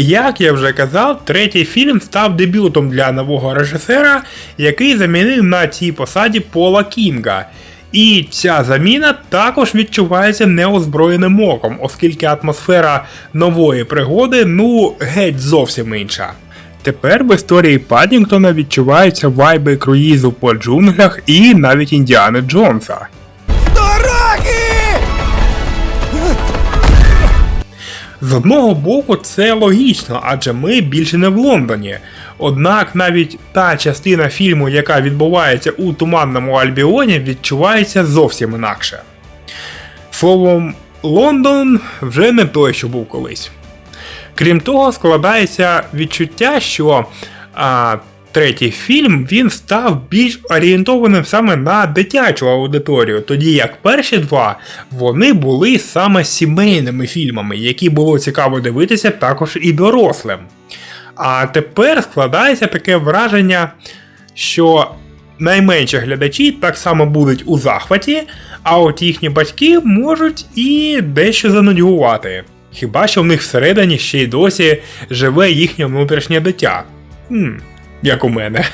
Як я вже казав, третій фільм став дебютом для нового режисера, який замінив на цій посаді Пола Кінга. І ця заміна також відчувається неозброєним оком, оскільки атмосфера нової пригоди ну геть зовсім інша. Тепер в історії Паддінгтона відчуваються вайби круїзу по джунглях і навіть Індіани Джонса. З одного боку, це логічно, адже ми більше не в Лондоні. Однак навіть та частина фільму, яка відбувається у туманному Альбіоні, відчувається зовсім інакше. Словом, Лондон вже не той, що був колись. Крім того, складається відчуття, що а, третій фільм він став більш орієнтованим саме на дитячу аудиторію, тоді як перші два вони були саме сімейними фільмами, які було цікаво дивитися також і дорослим. А тепер складається таке враження, що найменші глядачі так само будуть у захваті, а от їхні батьки можуть і дещо занудьгувати. Хіба що в них всередині ще й досі живе їхнє внутрішнє дитя. Хм, як у мене.